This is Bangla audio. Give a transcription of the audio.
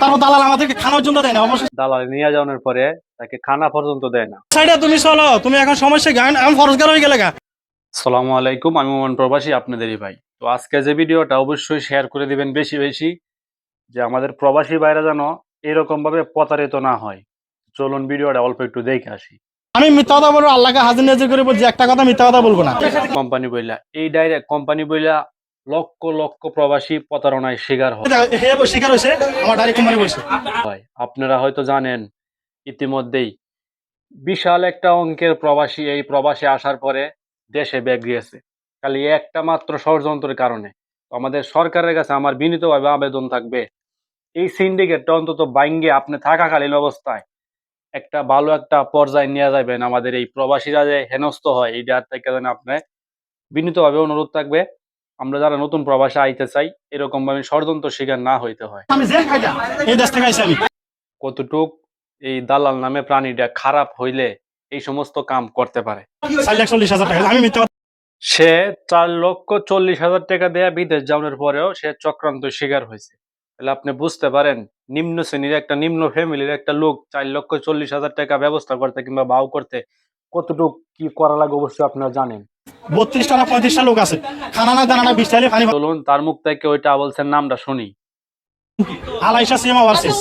তারপর দালাল আমাদেরকে খানার জন্য দেয় না অবশ্যই। দালালি নিয়ে যাওয়ার পরে তাকে খানা পর্যন্ত দেয় না। সাইডে তুমি চলো তুমি এখন সমস্যা গান আমি ফরজগার হয়ে গেলে গা। সালামু আলাইকুম আমি মোহন প্রবাসী আপনাদেরই ভাই। তো আজকে যে ভিডিওটা অবশ্যই শেয়ার করে দিবেন বেশি বেশি যে আমাদের প্রবাসী বাইরে যেন এরকম ভাবে প্রতারিত না হয়। চলুন ভিডিওটা অল্প একটু দেখে আসি। আমি মিথ্যা কথা বলব আল্লাহকে হাজির নাজির করে বলছি একটা কথা মিথ্যা কথা বলব না। কোম্পানি বইলা এই ডাইরেক্ট কোম্পানি বইলা লক্ষ লক্ষ প্রবাসী প্রতারণায় শিকার হয় শিকার হয়েছে? আমার ডাইরেক্ট কোম্পানি বলছে আপনারা হয়তো জানেন ইতিমধ্যেই বিশাল একটা অঙ্কের প্রবাসী এই প্রবাসী আসার পরে দেশে ব্যাগ গিয়েছে। খালি একটা মাত্র ষড়যন্ত্রের কারণে। আমাদের সরকারের কাছে আমার বিনীতভাবে আবেদন থাকবে এই সিন্ডিকেটটা অন্তত বাইঙ্গে আপনি থাকাকালীন অবস্থায় একটা ভালো একটা পর্যায়ে নিয়ে যাবেন। আমাদের এই প্রবাসীরা যে হেনস্থ হয় এই জায়গা থেকে যেন আপনি বিনীতভাবে অনুরোধ থাকবে। আমরা যারা নতুন প্রবাসে আইতে চাই এরকম ভাবে ষড়যন্ত্র শিকার না হইতে হয়। কতটুক এই দালাল নামে প্রাণীটা খারাপ হইলে এই সমস্ত কাম করতে পারে। সে চার লক্ষ চল্লিশ হাজার টাকা দেয়া বিদেশ যাওয়ার পরেও সে চক্রান্ত শিকার হয়েছে। তাহলে আপনি বুঝতে পারেন নিম্ন শ্রেণির একটা নিম্ন ফ্যামিলির একটা লোক চার লক্ষ চল্লিশ হাজার টাকা ব্যবস্থা করতে কিংবা বাউ করতে কতটুক কি করা লাগে অবশ্যই আপনারা জানেন। বত্রিশটা না পঁয়ত্রিশটা লোক আছে। খানা না দানা না বিশ টাইলে পানি চলুন তার মুখ থেকে ওইটা বলছেন নামটা শুনি। আলাইশা সিনেমা ওভারসিস